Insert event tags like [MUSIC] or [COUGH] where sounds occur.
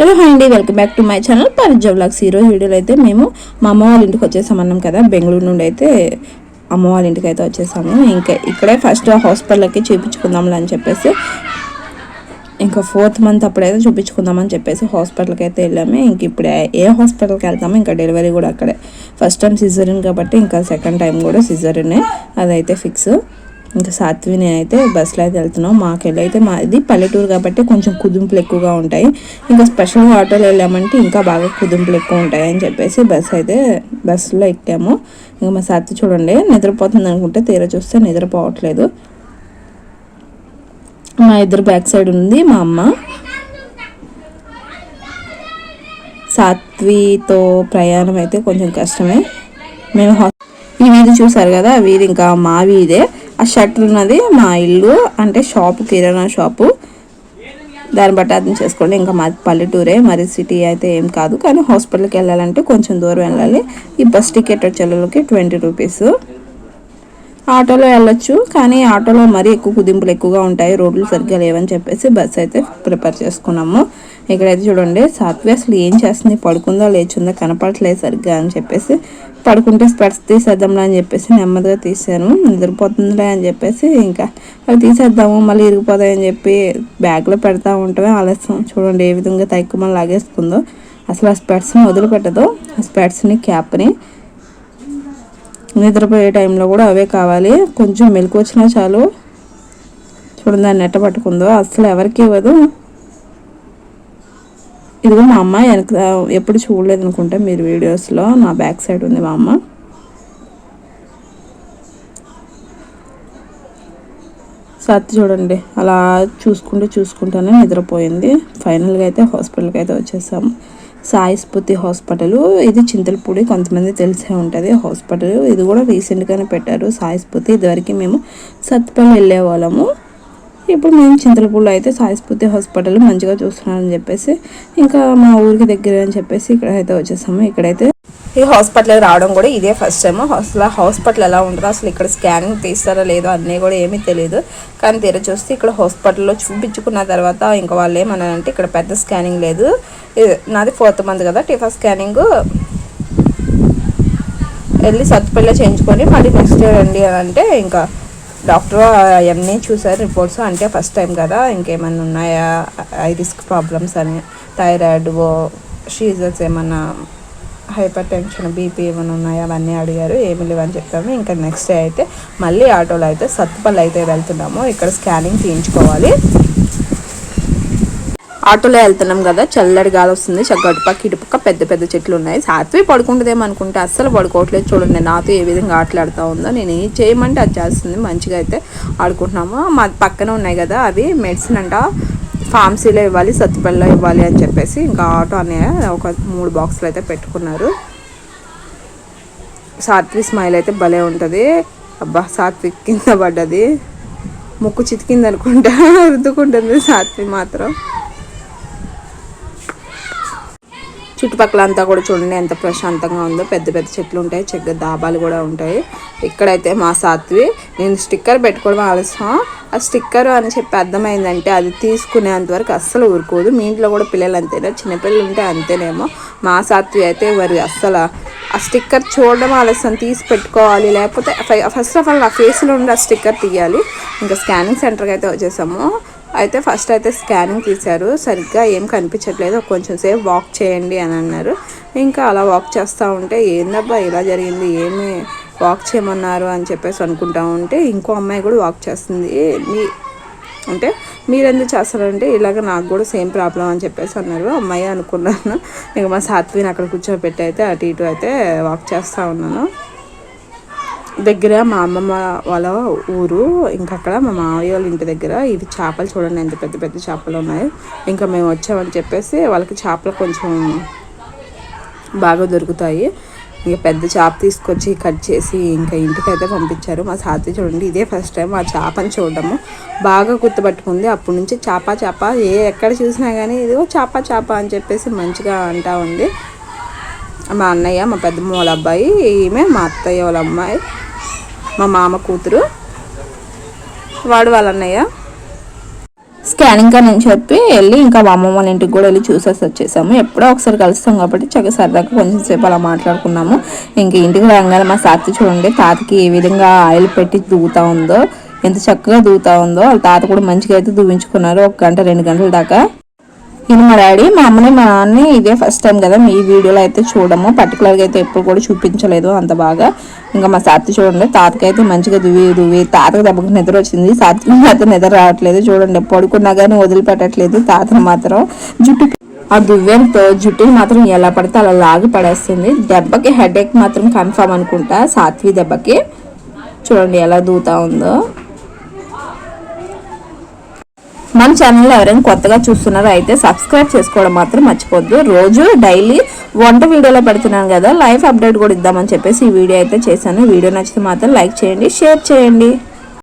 Hello hi అండి. Welcome back to my channel Parija blogs ఈరోజు వీడియోలో అయితే మేము మా అమ్మ వాళ్ళ ఇంటికి వచ్చేసామన్నాం కదా బెంగళూరు నుండి అయితే అమ్మ వాళ్ళ ఇంటికి అయితే వచ్చేసాము. ఇంకా ఇక్కడే ఫస్ట్ హాస్పిటల్కి చూపించుకుందాంలే అని చెప్పేసి ఇంకా ఫోర్త్ మంత్ అప్పుడైతే చూపించుకుందామని చెప్పేసి హాస్పిటల్కి అయితే వెళ్ళాము. ఇంక ఇప్పుడు ఏ హాస్పిటల్కి వెళ్తాము ఇంకా డెలివరీ కూడా అక్కడే. ఫస్ట్ టైం సిజరిన్ కాబట్టి ఇంకా సెకండ్ టైం కూడా సిజరినే అదైతే ఫిక్స్ ఇంకా సాత్వి నేనైతే బస్సులో అయితే వెళ్తున్నాం. మాకెళ్ళి అయితే మాది పల్లెటూరు కాబట్టి కొంచెం కుదింపులు ఎక్కువగా ఉంటాయి. ఇంకా స్పెషల్గా ఆటోలో వెళ్ళామంటే ఇంకా బాగా కుదింపులు ఎక్కువ ఉంటాయి అని చెప్పేసి బస్సు అయితే బస్సులో ఎక్కాము. ఇంకా మా సాత్వి చూడండి నిద్రపోతుంది అనుకుంటే తీర చూస్తే నిద్రపోవట్లేదు. మా ఇద్దరు బ్యాక్ సైడ్ ఉంది మా అమ్మ. సాత్వితో ప్రయాణం అయితే కొంచెం కష్టమే. మేము ఈ వీధి చూసారు కదా వీధి ఇంకా మా వీధే. ఆ షట్టర్ ఉన్నది మా ఇల్లు అంటే షాపు కిరాణా షాపు దాన్ని బట్టి అర్థం చేసుకోండి. ఇంకా మా పల్లెటూరే మరి సిటీ అయితే ఏం కాదు. కానీ హాస్పిటల్కి వెళ్ళాలంటే కొంచెం దూరం వెళ్ళాలి. ఈ బస్ టికెట్ వచ్చేళ్ళకి ట్వంటీ రూపీస్ ఆటోలో వెళ్ళొచ్చు కానీ ఆటోలో మరీ ఎక్కువ కుదింపులు ఎక్కువగా ఉంటాయి. రోడ్లు సరిగ్గా లేవని చెప్పేసి బస్ అయితే ప్రిపేర్ చేసుకున్నాము. ఇక్కడైతే చూడండి సాత్వి అసలు ఏం చేస్తుంది? పడుకుందా లేచుందా కనపడట్లేదు సరిగ్గా అని చెప్పేసి పడుకుంటే స్పెట్స్ తీసేద్దాంలే అని చెప్పేసి నెమ్మదిగా తీసాను నిద్రపోతుందిలే అని చెప్పేసి ఇంకా అవి తీసేద్దాము మళ్ళీ ఇరిగిపోతాయని చెప్పి బ్యాగ్లో పెడతా ఉంటామే ఆలస్యం. చూడండి ఏ విధంగా తైక్కుమని లాగేసుకుందో అసలు ఆ స్పెట్స్ని వదిలిపెట్టదు. ఆ స్పెట్స్ని క్యాప్ని నిద్రపోయే టైంలో కూడా అవే కావాలి. కొంచెం మెలకు వచ్చినా చాలు. చూడండి దాన్ని నెట్ట పట్టుకుందో. అసలు ఎవరికి ఇవ్వదు. ఇదిగో మా అమ్మ వెనక ఎప్పుడు చూడలేదు అనుకుంటా మీరు వీడియోస్లో. నా బ్యాక్ సైడ్ ఉంది మా అమ్మ. సత్తి చూడండి అలా చూసుకుంటూ చూసుకుంటూనే నిద్రపోయింది. ఫైనల్గా అయితే హాస్పిటల్కి అయితే వచ్చేసాము. సాయి స్ఫూర్తి హాస్పిటల్ ఇది చింతలపూడి కొంతమంది తెలిసే ఉంటుంది హాస్పిటల్. ఇది కూడా రీసెంట్గానే పెట్టారు సాయి స్ఫూర్తి. ఇదివరకు మేము సత్పల్లి వెళ్ళే వాళ్ళము ఇప్పుడు మేము చింతలపూడిలో అయితే సాయి స్ఫూర్తి హాస్పిటల్ మంచిగా చూస్తున్నారని చెప్పేసి ఇంకా మా ఊరికి దగ్గర అని చెప్పేసి ఇక్కడ అయితే వచ్చేసాము. ఇక్కడైతే ఈ హాస్పిటల్ రావడం కూడా ఇదే ఫస్ట్ టైం అసలు హాస్పిటల్ ఎలా ఉంటుందో అసలు ఇక్కడ స్కానింగ్ తీస్తారో లేదో అన్నీ కూడా ఏమీ తెలియదు కానీ తీర చూస్తే ఇక్కడ హాస్పిటల్లో చూపించుకున్న తర్వాత ఇంకా వాళ్ళు ఏమన్నారంటే ఇక్కడ పెద్ద స్కానింగ్ లేదు. నాది ఫోర్త్ మంత్ కదా టిఫా స్కానింగ్. వెళ్ళి సత్తుపల్లి చేయించుకొని మళ్ళీ నెక్స్ట్ రండి అని అంటే ఇంకా డాక్టర్ అవన్నీ చూసారు రిపోర్ట్స్. అంటే ఫస్ట్ టైం కదా ఇంకేమైనా ఉన్నాయా? ఐ రిస్క్ ప్రాబ్లమ్స్ అని. థైరాయిడ్ షీజర్స్ ఏమన్నా హైపర్ టెన్షన్ బీపీ ఏమైనా ఉన్నాయా? అవన్నీ అడిగారు. ఏమి లేవని చెప్పాము. ఇంకా నెక్స్ట్ డే అయితే మళ్ళీ ఆటోలో అయితే సత్తుపల్లి అయితే వెళ్తున్నాము. ఇక్కడ స్కానింగ్ తీయించుకోవాలి. ఆటోలో వెళ్తున్నాం కదా చల్లడి గాలి వస్తుంది అటుపక్క ఇటుపక్క పెద్ద పెద్ద చెట్లు ఉన్నాయి. సాత్వి పడుకుంటుందేమో అనుకుంటే అస్సలు పడుకోవట్లేదు చూడండి నాతో ఏ విధంగా ఆటలాడుతూ ఉందో నేను ఏం చేయమంటే అది చేస్తుంది. మంచిగా అయితే ఆడుకుంటున్నాము. మా పక్కన ఉన్నాయి కదా అవి మెడిసిన్ అంట ఫార్మసీలో ఇవ్వాలి సత్తుపల్లిలో ఇవ్వాలి అని చెప్పేసి ఇంకా ఆటో అనే ఒక మూడు బాక్సులు అయితే పెట్టుకున్నారు. సాత్వి స్మైల్ అయితే భలే ఉంటుంది. అబ్బా సాత్వి కింద పడ్డది. ముక్కు చితికింది అనుకుంటా [LAUGHS] రుద్దుకుంటుంది సాత్వి మాత్రం. చుట్టుపక్కల అంతా కూడా చూడండి ఎంత ప్రశాంతంగా ఉందో. పెద్ద పెద్ద చెట్లు ఉంటాయి చెక్క దాబాలు కూడా ఉంటాయి. ఇక్కడైతే మా సాత్వి నేను స్టిక్కర్ పెట్టుకోవడం ఆలస్యం. ఆ స్టిక్కర్ అని చెప్పి అర్థమైందంటే అది తీసుకునేంత వరకు అస్సలు ఊరుకోదు. మీ ఇంట్లో కూడా పిల్లలు అంతేనా? చిన్నపిల్లలు ఉంటే అంతేనేమో. మా సాత్వి అయితే వారి అస్సలు ఆ స్టిక్కర్ చూడడం ఆలస్యం తీసి పెట్టుకోవాలి. లేకపోతే ఫస్ట్ ఆఫ్ ఆల్ నా ఫేస్లో ఉండి ఆ స్టిక్కర్ తీయాలి. ఇంకా స్కానింగ్ సెంటర్కి అయితే వచ్చేసాము. అయితే ఫస్ట్ అయితే స్కానింగ్ తీశారు. సరిగ్గా ఏం కనిపించట్లేదు. కొంచెం సేపు వాక్ చేయండి అని అన్నారు. ఇంకా అలా వాక్ చేస్తూ ఉంటే ఏందబ్బా ఇలా జరిగింది? ఏమి వాక్ చేయమన్నారు? అని చెప్పేసి అనుకుంటా ఉంటే ఇంకో అమ్మాయి కూడా వాక్ చేస్తుంది. మీ అంటే మీరు ఎందుకు చేస్తారంటే ఇలాగ నాకు కూడా సేమ్ ప్రాబ్లం అని చెప్పేసి అన్నారు. అమ్మాయి అనుకున్నాను. ఇంకా మా సాత్విని అక్కడ కూర్చోబెట్టి అయితే అటు ఇటు అయితే వాక్ చేస్తూ ఉన్నాను. దగ్గర మా అమ్మమ్మ వాళ్ళ ఊరు ఇంకా అక్కడ మా మామయ్య వాళ్ళ ఇంటి దగ్గర ఇవి చేపలు చూడండి ఎంత పెద్ద పెద్ద చేపలు ఉన్నాయి. ఇంకా మేము వచ్చామని చెప్పేసి వాళ్ళకి చేపలు కొంచెం బాగా దొరుకుతాయి. ఇంకా పెద్ద చేప తీసుకొచ్చి కట్ చేసి ఇంకా ఇంటికైతే పంపించారు. మా సాతి చూడండి ఇదే ఫస్ట్ టైం ఆ చేపని చూడడము. బాగా గుర్తుపట్టుకుంది. అప్పటి నుంచి చేప చేప ఏ ఎక్కడ చూసినా కానీ ఇదిగో చేప చేప అని చెప్పేసి మంచిగా అంటా ఉంది. మా అన్నయ్య మా పెద్దమ్మ వాళ్ళ అబ్బాయి ఈమె మా అత్తయ్య వాళ్ళ అమ్మాయి. మా మామ కూతురు. వాడు వాళ్ళ అన్నయ్య స్కానింగ్ అని చెప్పి వెళ్ళి ఇంకా మా అమ్మమ్మ వాళ్ళ ఇంటికి కూడా వెళ్ళి చూసేసి వచ్చేసాము. ఎప్పుడో ఒకసారి కలుస్తాం కాబట్టి చక్కగా సరదాగా కొంచెం సేపు అలా మాట్లాడుకున్నాము. ఇంక ఇంటికి రాగానే మా సాతి చూడండి తాతకి ఏ విధంగా ఆయిల్ పెట్టి దూగుతూ ఉందో ఎంత చక్కగా దూగుతూ ఉందో వాళ్ళ తాత కూడా మంచిగా అయితే దూవించుకున్నారు. ఒక గంట రెండు గంటల దాకా ఇది మా డాడీ మా అమ్మని మా నాన్నని ఇదే ఫస్ట్ టైం కదా మీ వీడియోలో అయితే చూడము. పర్టికులర్గా అయితే ఎప్పుడు కూడా చూపించలేదు అంత బాగా. ఇంకా మా సాతి చూడండి తాతకి అయితే మంచిగా దువ్వి దువ్వి తాతకి దెబ్బకి నిద్ర వచ్చింది. సాతికి మాత్రం నిద్ర రావట్లేదు. చూడండి పడుకున్నా కానీ వదిలిపెట్టట్లేదు. తాతను మాత్రం జుట్టు ఆ దువ్వెంతో జుట్టుని మాత్రం ఎలా పడితే అలా లాగి పడేస్తుంది. దెబ్బకి హెడేక్ మాత్రం కన్ఫామ్ అనుకుంటా సాత్వి దెబ్బకి. చూడండి ఎలా దూతా ఉందో. మన ఛానల్ ఎవరైనా కొత్తగా చూస్తున్నారో అయితే సబ్స్క్రైబ్ చేసుకోవడం మాత్రం మర్చిపోద్దు రోజు డైలీ వంట వీడియోలో పెడుతున్నాను కదా లైఫ్ అప్డేట్ కూడా ఇద్దామని చెప్పేసి ఈ వీడియో అయితే చేశాను. వీడియో నచ్చితే మాత్రం లైక్ చేయండి షేర్ చేయండి.